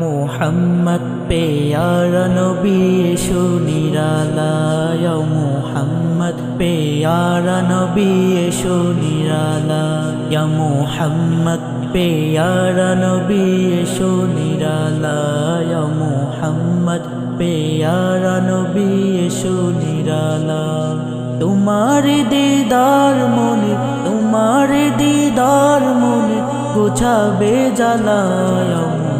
মুহাম্মদ পেয়ারা নবী এসো নিরালা। ইয়া মুহাম্মদ পেয়ারা নবী এসো নিরালা। ইয়া মুহাম্মদ পেয়ারা নবী এসো নিরালা। ইয়া মুহাম্মদ পেয়ারা নবী এসো তোমার দিদার মনে, তোমার দিদার মনে, গুছাবে জ্বালায়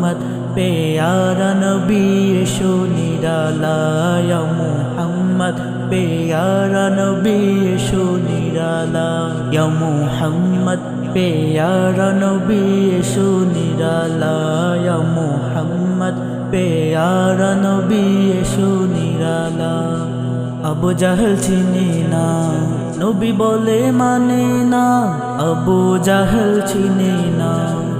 মুহাম্মদ, পেয়ারা নবী এসো নিরালায় মুহাম্মদ, পেয়ারা নবী এসো নিরালায় মুহাম্মদ, পেয়ারা নবী এসো নিরালায় মুহাম্মদ, পেয়ারা নবী এসো নিরালায়। আবু জাহেল চিনি না, নবী বলে মানে না, আবু জাহেল চিনি না।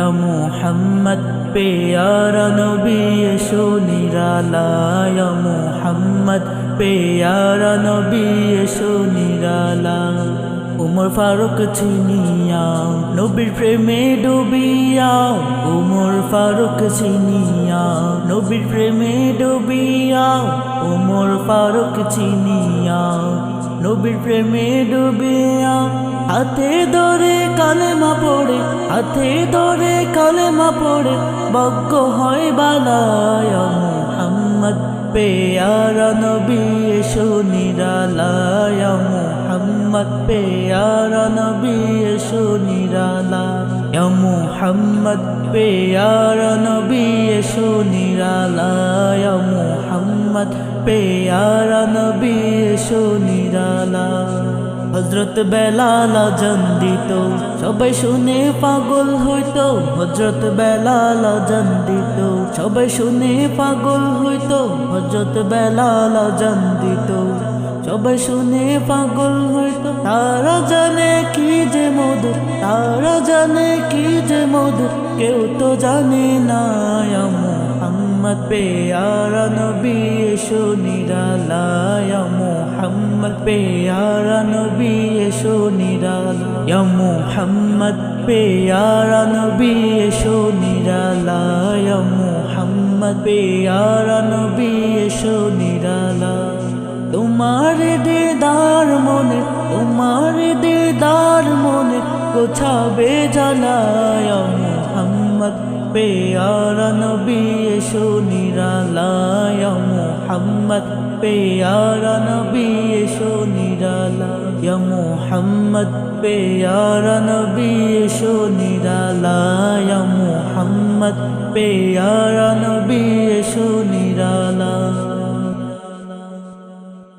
মুহাম্মদ পেয়ারা নবী, এসো নিরালা ইয়া মুহাম্মদ পেয়ারা নবী, এসো নিরালা। উমর ফারুক চিনিয়া নবীর প্রেমে ডুবিয়া। উমর ফারুক চিনিয়া নবীর প্রেমে ডুবিয়া। উমর ফারুক চিনিয়া নবীর প্রেমে ডুবিয়া হাতে ধরে কালেমা পড়ে, হাতে ধরে কালেমা পড়ে বজ্ঞ হয় বালায় মুহাম্মদ। পেয়ারা নবী, এসো নিরালায় পেয়ারা নবী, এসো নিরালা মুহাম্মদ। পেয়ারা নবী, এসো নিরালায় মুহাম্মদ পেয়ারা নবী এসো নিরালা। হজরত বেলাল আজান দিত সবাই শুনে পাগল হইত হজরত বেলাল আজান দিত সবাই শুনে পাগল হইত হজরত বেলাল আজান দিত সবাই শুনে পাগল হইতো তারা জানে কি যে মধু তারা জানে কি যে মধু কেউ তো জানে না মোহাম্মদ পেয়ারা নবী এসো নিরালায়। মোহাম্মদ পেয়ারা নবী এসো নিরালা মোহাম্মদ পেয়ারা নবী এসো নিরালায়। মোহাম্মদ পেয়ারা নবী তোমার দিদার মনে, তোমার দিদার মনে গোছাবে জ্বালায় মোহাম্মদ। পেয়ারা নবী এসো নিরালায় মোহাম্মদ। পেয়ারা নবী এসো নিরালায় মোহাম্মদ। পেয়ারা নবী এসো নিরালায় মোহাম্মদ। পেয়ারা নবী এসো